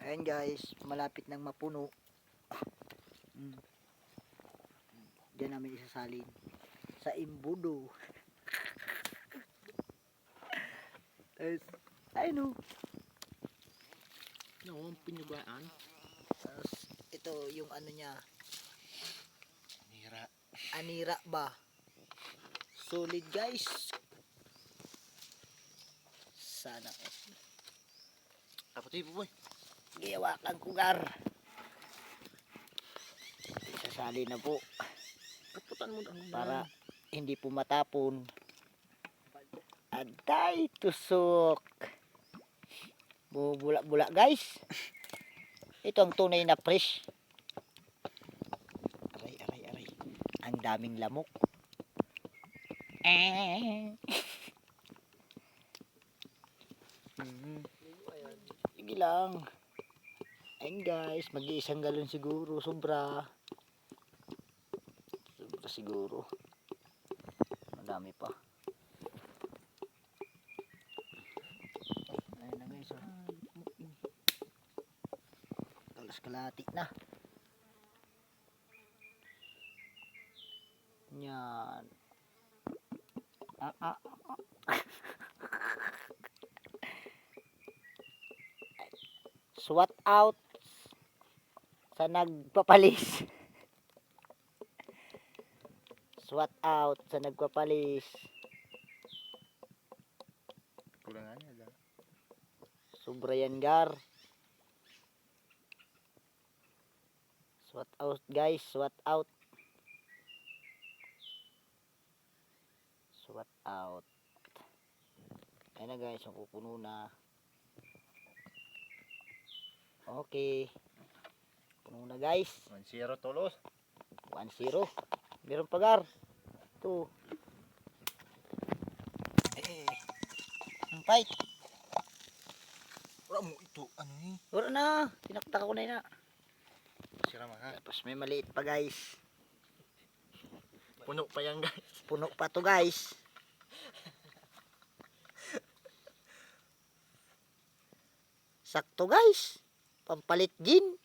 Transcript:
Ayan guys, malapit nang mapuno. Mm. Diyan namin isasalin. Sa imbudo. Tapos, ayun o. No, ang pinugaan. Tapos, ito yung ano niya. Nira. Anira ba? Solid guys. Sana. Apa tayo po boy? Giyawakan ko gar. Sasali na po Kaputan mo ang para hindi po matapon. Aday, tusok. Bubula-bula guys. Ito ang tunay na fresh. Aray, aray, aray. Ang daming lamok. Eh. Sige lang. Ayun guys, mag-iisang galon siguro, sobra. Sobra siguro. Madami pa. Ayun na guys, oh. Talas kalati na. Yan. Ah, ah, ah. SWAT out sa nagpapalis. SWAT out sa nagpapalis. Kulangan niya lang. Sobra yan, Gar. SWAT out, guys. SWAT out. SWAT out. Ayan na, guys. Yung pupuno na. Okay. Puno na, guys. 1-0 tulos. 1-0. Meron pa, Gar. Ito. Eh. Ang fight. Wala mo ito. Ano ni? Wala na. Tinakta ko na yun na. Sira mga. Tapos may maliit pa guys. Puno pa yan guys. Puno pa to guys. Sakto guys. Pampalit gin.